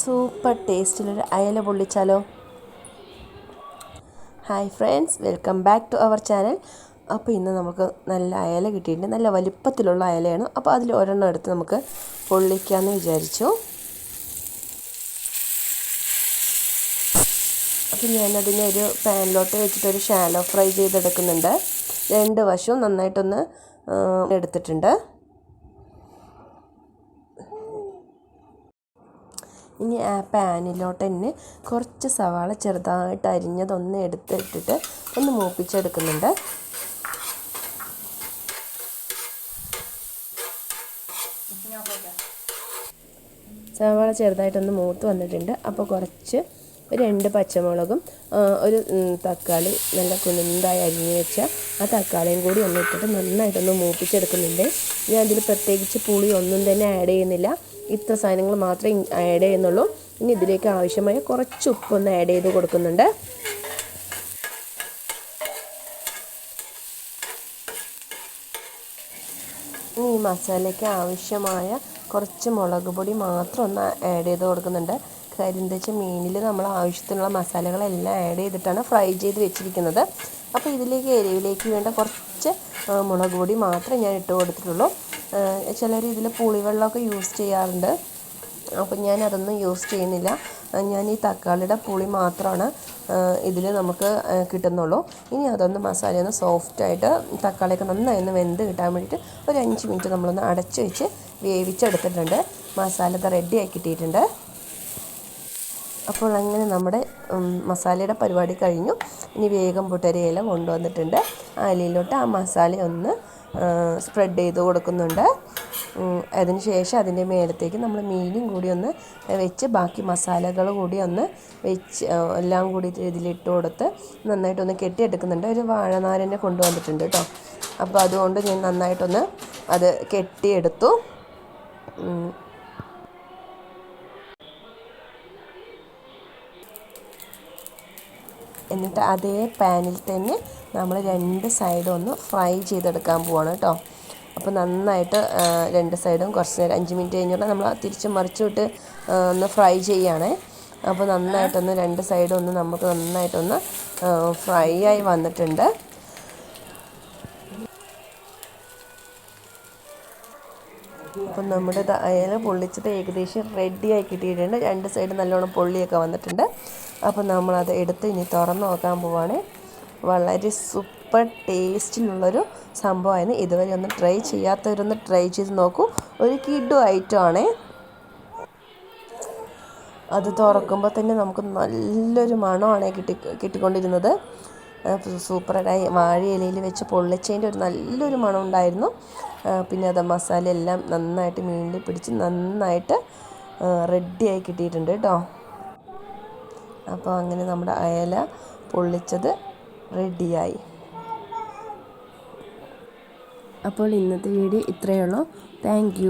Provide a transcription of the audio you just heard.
Super ടേസ്റ്റിലൊരു അയല പൊള്ളിച്ചാലോ? Hi friends welcome back to our channel അപ്പോൾ ഇന്ന് നമുക്ക് നല്ല അയല കിട്ടിയിട്ടുണ്ട്. നല്ല വലിപ്പത്തിലുള്ള അയലയാണ്. അപ്പോൾ അതിൽ ഒരെണ്ണം എടുത്ത് നമുക്ക് പൊള്ളിക്കാമെന്ന് വിചാരിച്ചു. അപ്പോൾ ഞാനതിനെ ഒരു പാനിലോട്ട് വെച്ചിട്ട് ഒരു ഷാലോ ഫ്രൈ ചെയ്തെടുക്കുന്നുണ്ട്. രണ്ട് വശവും നന്നായിട്ടൊന്ന് എടുത്തിട്ടുണ്ട്. ഇനി ആ പാനിലോട്ട് തന്നെ കുറച്ച് സവാള ചെറുതായിട്ട് അരിഞ്ഞതൊന്ന് എടുത്തിട്ടിട്ട് ഒന്ന് മൂപ്പിച്ചെടുക്കുന്നുണ്ട്. സവാള ചെറുതായിട്ടൊന്ന് മൂത്ത് വന്നിട്ടുണ്ട്. അപ്പോൾ കുറച്ച് രണ്ട് പച്ചമുളകും ഒരു തക്കാളി നല്ല കുനുന്തായി അരിഞ്ഞു വെച്ച ആ തക്കാളിയും കൂടി ഒന്ന് ഇട്ടിട്ട് നന്നായിട്ടൊന്ന് മൂപ്പിച്ചെടുക്കുന്നുണ്ട്. ഞാൻ അതിൽ പ്രത്യേകിച്ച് പുളി ഒന്നും തന്നെ ആഡ് ചെയ്യുന്നില്ല. ഇത്ര സാധനങ്ങൾ മാത്രമേ ആഡ് ചെയ്യുന്നുള്ളൂ. ഇനി ഇതിലേക്ക് ആവശ്യമായ കുറച്ച് ഉപ്പൊന്ന് ആഡ് ചെയ്ത് കൊടുക്കുന്നുണ്ട്. ഇനി ഈ മസാലയ്ക്ക് ആവശ്യമായ കുറച്ച് മുളക് പൊടി മാത്രം ഒന്ന് ആഡ് ചെയ്ത് കൊടുക്കുന്നുണ്ട്. കാര്യം എന്താ വെച്ചാൽ മീനിൽ നമ്മൾ ആവശ്യത്തിനുള്ള മസാലകളെല്ലാം ആഡ് ചെയ്തിട്ടാണ് ഫ്രൈ ചെയ്ത് വെച്ചിരിക്കുന്നത്. അപ്പോൾ ഇതിലേക്ക് എരിവിലേക്ക് വേണ്ട കുറച്ച് മുളക് പൊടി മാത്രമേ ഞാൻ ഇട്ട് കൊടുത്തിട്ടുള്ളൂ. ചിലർ ഇതിൽ പുളിവെള്ളമൊക്കെ യൂസ് ചെയ്യാറുണ്ട്. അപ്പം ഞാൻ അതൊന്നും യൂസ് ചെയ്യുന്നില്ല ഞാൻ ഈ തക്കാളിയുടെ പുളി മാത്രമാണ് ഇതിൽ നമുക്ക് കിട്ടുന്നുള്ളൂ. ഇനി അതൊന്ന് മസാല ഒന്ന് സോഫ്റ്റായിട്ട് തക്കാളിയൊക്കെ നന്നായി ഒന്ന് വെന്ത് കിട്ടാൻ വേണ്ടിയിട്ട് ഒരു അഞ്ച് മിനിറ്റ് നമ്മളൊന്ന് അടച്ചു വെച്ച് വേവിച്ചെടുത്തിട്ടുണ്ട്. മസാല റെഡി കിട്ടിയിട്ടുണ്ട്. അപ്പോൾ അങ്ങനെ നമ്മുടെ മസാലയുടെ പരിപാടി കഴിഞ്ഞു. ഇനി വേഗം പൊട്ടരിയില കൊണ്ടുവന്നിട്ടുണ്ട്. ആ ഇലയിലോട്ട് ആ മസാല ഒന്ന് സ്പ്രെഡ് ചെയ്ത് കൊടുക്കുന്നുണ്ട്. അതിന് ശേഷം അതിന്റെ മേലത്തേക്ക് നമ്മൾ മീനും കൂടി ഒന്ന് വെച്ച് ബാക്കി മസാലകൾ കൂടി ഒന്ന് വെച്ച് എല്ലാം കൂടി ഇതിലിട്ട് കൊടുത്ത് നന്നായിട്ടൊന്ന് കെട്ടിയെടുക്കുന്നുണ്ട്. ഒരു വാഴനാരനെ കൊണ്ടുവന്നിട്ടുണ്ട് കേട്ടോ. അപ്പോൾ അതുകൊണ്ട് ഞാൻ നന്നായിട്ടൊന്ന് അത് കെട്ടിയെടുത്തു. എന്നിട്ട് അതേ പാനിൽ തന്നെ നമ്മൾ രണ്ട് സൈഡും ഒന്ന് ഫ്രൈ ചെയ്തെടുക്കാൻ പോവാണ് കേട്ടോ. അപ്പോൾ നന്നായിട്ട് രണ്ട് സൈഡും കുറച്ച് നേരം അഞ്ച് മിനിറ്റ് കഴിഞ്ഞിട്ട് നമ്മൾ തിരിച്ച് മറിച്ചിട്ട് ഒന്ന് ഫ്രൈ ചെയ്യുകയാണേ അപ്പോൾ നന്നായിട്ടൊന്ന് രണ്ട് സൈഡും ഒന്ന് നമുക്ക് നന്നായിട്ടൊന്ന് ഫ്രൈ ആയി വന്നിട്ടുണ്ട്. അപ്പം നമ്മുടെ അയല പൊള്ളിച്ചത് ഏകദേശം റെഡിയായി കിട്ടിയിട്ടുണ്ട്. രണ്ട് സൈഡ് നല്ലോണം പൊള്ളിയൊക്കെ വന്നിട്ടുണ്ട്. അപ്പം നമ്മളത് എടുത്ത് ഇനി തുറന്ന് നോക്കാൻ പോവാണ്. വളരെ സൂപ്പർ ടേസ്റ്റിലുള്ളൊരു സംഭവമായിരുന്നു ഇതുവരെ ഒന്ന് ട്രൈ ചെയ്യാത്തവരൊന്ന് ട്രൈ ചെയ്ത് നോക്കൂ. ഒരു കിഡു ഐറ്റം ആണേ. അത് തുറക്കുമ്പോൾ തന്നെ നമുക്ക് നല്ലൊരു മണമാണ് കിട്ടി കിട്ടിക്കൊണ്ടിരുന്നത്. സൂപ്പറായി വാഴയിലയിൽ വെച്ച് പൊള്ളിച്ചതിന്റെ ഒരു നല്ലൊരു മണം ഉണ്ടായിരുന്നു പിന്നെ അത് മസാല എല്ലാം നന്നായിട്ട് മീനിൽ പിടിച്ച് നന്നായിട്ട് റെഡിയായി കിട്ടിയിട്ടുണ്ട് കേട്ടോ. അപ്പോൾ അങ്ങനെ നമ്മുടെ അയല പൊള്ളിച്ചത് റെഡിയായി അപ്പോൾ ഇന്നത്തെ വീഡിയോ ഇത്രയേ ഉള്ളൂ. താങ്ക്